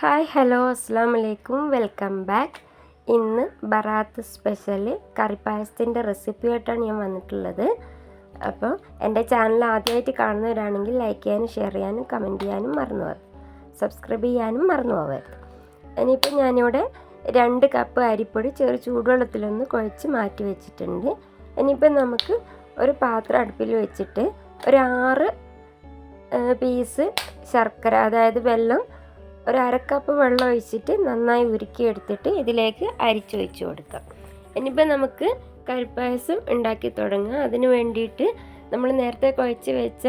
Hi hello അസ്സാം വലൈക്കും welcome back. ഇന്ന് ബറാത്ത് സ്പെഷ്യൽ കറിപ്പായസത്തിന്റെ റെസിപ്പിയായിട്ടാണ് ഞാൻ വന്നിട്ടുള്ളത്. അപ്പോൾ എന്റെ ചാനൽ ആദ്യമായിട്ട് കാണുന്നവരാണെങ്കിൽ ലൈക്ക് ചെയ്യാനും ഷെയർ ചെയ്യാനും കമന്റ് ചെയ്യാനും മറന്നു പോകരുത് സബ്സ്ക്രൈബ് ചെയ്യാനും മറന്നു പോകരുത് ഇനിയിപ്പോൾ ഞാനിവിടെ രണ്ട് കപ്പ് അരിപ്പൊടി ചെറു ചൂടുവെള്ളത്തിലൊന്ന് കുഴച്ച് മാറ്റി വെച്ചിട്ടുണ്ട്. ഇനിയിപ്പോൾ നമുക്ക് ഒരു പാത്രം അടുപ്പിൽ വെച്ചിട്ട് ഒരു ആറ് പീസ് ശർക്കര അതായത് വെള്ളം ഒരു അരക്കപ്പ് വെള്ളം ഒഴിച്ചിട്ട് നന്നായി ഉരുക്കിയെടുത്തിട്ട് ഇതിലേക്ക് അരിച്ചു വെച്ച് കൊടുക്കാം. ഇനിയിപ്പോൾ നമുക്ക് കരിപ്പായസം ഉണ്ടാക്കി തുടങ്ങാം. അതിന് വേണ്ടിയിട്ട് നമ്മൾ നേരത്തെ കുഴച്ച് വെച്ച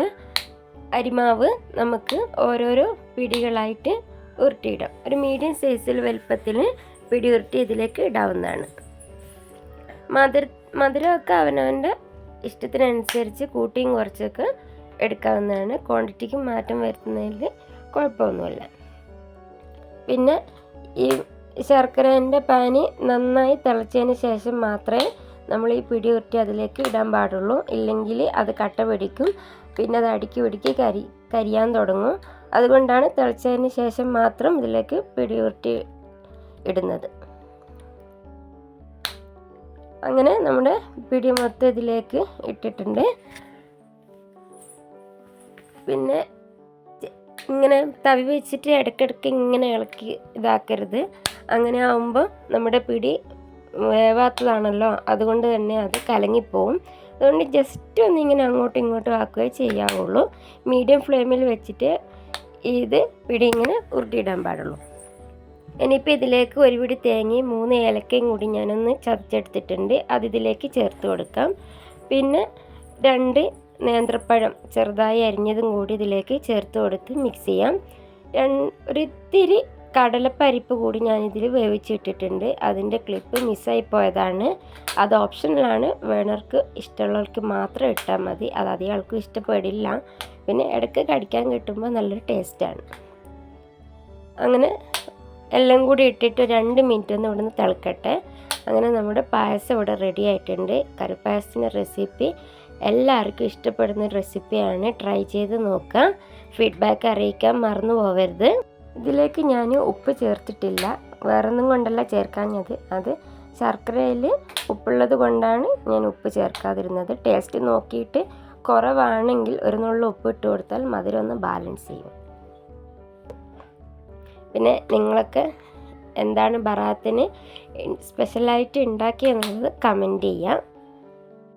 അരിമാവ് നമുക്ക് ഓരോരോ പിടികളായിട്ട് ഉരുട്ടിയിടാം. ഒരു മീഡിയം സൈസിൽ വലുപ്പത്തിൽ പിടി ഉരുട്ടി ഇതിലേക്ക് ഇടാവുന്നതാണ്. മധുര മധുരമൊക്കെ അവനവന്റെ ഇഷ്ടത്തിനനുസരിച്ച് കൂട്ടിയും കുറച്ചൊക്കെ എടുക്കാവുന്നതാണ്. ക്വാണ്ടിറ്റിക്ക് മാറ്റം വരുത്തുന്നതിൽ കുഴപ്പമൊന്നുമില്ല. പിന്നെ ഈ ശർക്കരേന്റെ പാനി നന്നായി തിളച്ചതിന് ശേഷം മാത്രമേ നമ്മൾ ഈ പിടി ഉരുട്ടി അതിലേക്ക് ഇടാൻ പാടുള്ളൂ. ഇല്ലെങ്കിൽ അത് കട്ട പിടിക്കും. പിന്നെ അത് അടുക്കി പിടിക്കി കരി കരിയാൻ തുടങ്ങും. അതുകൊണ്ടാണ് തിളച്ചതിന് ശേഷം മാത്രം ഇതിലേക്ക് പിടി ഉരുട്ടി ഇടുന്നത്. അങ്ങനെ നമ്മുടെ പിടി മൊത്തം ഇതിലേക്ക് ഇട്ടിട്ടുണ്ട്. പിന്നെ ഇങ്ങനെ തവി വെച്ചിട്ട് ഇടയ്ക്കിടയ്ക്ക് ഇങ്ങനെ ഇളക്കി ഇതാക്കരുത്. അങ്ങനെ ആവുമ്പോൾ നമ്മുടെ പിടി വേവാത്തതാണല്ലോ. അതുകൊണ്ട് തന്നെ അത് കലങ്ങിപ്പോവും. അതുകൊണ്ട് ജസ്റ്റ് ഒന്ന് ഇങ്ങനെ അങ്ങോട്ടും ഇങ്ങോട്ടും ആക്കുകയേ ചെയ്യാവുള്ളൂ. മീഡിയം ഫ്ലെയിമിൽ വെച്ചിട്ട് ഇത് പിടി ഇങ്ങനെ ഉരുട്ടിയിടാൻ പാടുള്ളൂ. ഇനിയിപ്പോൾ ഇതിലേക്ക് ഒരു പിടി തേങ്ങയും മൂന്ന് ഏലക്കയും കൂടി ഞാനൊന്ന് ചതച്ചെടുത്തിട്ടുണ്ട്. അത് ഇതിലേക്ക് ചേർത്ത് കൊടുക്കാം. പിന്നെ രണ്ട് നേന്ത്രപ്പഴം ചെറുതായി അരിഞ്ഞതും കൂടി ഇതിലേക്ക് ചേർത്ത് കൊടുത്ത് മിക്സ് ചെയ്യാം. ഒരിത്തിരി കടലപ്പരിപ്പ് കൂടി ഞാനിതിൽ വേവിച്ചിട്ടിട്ടുണ്ട്. അതിന്റെ ക്ലിപ്പ് മിസ്സായി പോയതാണ്. അത് ഓപ്ഷനിലാണ് വേണർക്ക് ഇഷ്ടമുള്ളവർക്ക് മാത്രം ഇട്ടാൽ മതി. അത് അധികം ആൾക്കും ഇഷ്ടപ്പെടില്ല. പിന്നെ ഇടയ്ക്ക് കടിക്കാൻ കിട്ടുമ്പോൾ നല്ലൊരു ടേസ്റ്റാണ് അങ്ങനെ എല്ലാം കൂടി ഇട്ടിട്ട് രണ്ട് മിനിറ്റ് ഒന്ന് ഇവിടുന്ന് തിളക്കട്ടെ. അങ്ങനെ നമ്മുടെ പായസം ഇവിടെ റെഡി ആയിട്ടുണ്ട്. കറിപ്പായസത്തിന്റെ റെസിപ്പി എല്ലാവർക്കും ഇഷ്ടപ്പെടുന്ന റെസിപ്പിയാണ് ട്രൈ ചെയ്ത് നോക്കുക. ഫീഡ്ബാക്ക് അറിയിക്കാൻ മറന്നു പോകരുത്. ഇതിലേക്ക് ഞാൻ ഉപ്പ് ചേർത്തിട്ടില്ല. വേറൊന്നും കൊണ്ടല്ല ചേർക്കാഞ്ഞത്. അത് ശർക്കരയിൽ ഉപ്പുള്ളത് കൊണ്ടാണ് ഞാൻ ഉപ്പ് ചേർക്കാതിരുന്നത്. ടേസ്റ്റ് നോക്കിയിട്ട് കുറവാണെങ്കിൽ ഒരു നുള്ള ഉപ്പ് ഇട്ട് കൊടുത്താൽ മധുരം ഒന്ന് ബാലൻസ് ചെയ്യും. പിന്നെ നിങ്ങളൊക്കെ എന്താണ് ബറാത്തിന് സ്പെഷ്യലായിട്ട് ഉണ്ടാക്കിയെന്നുള്ളത് കമന്റ് ചെയ്യാം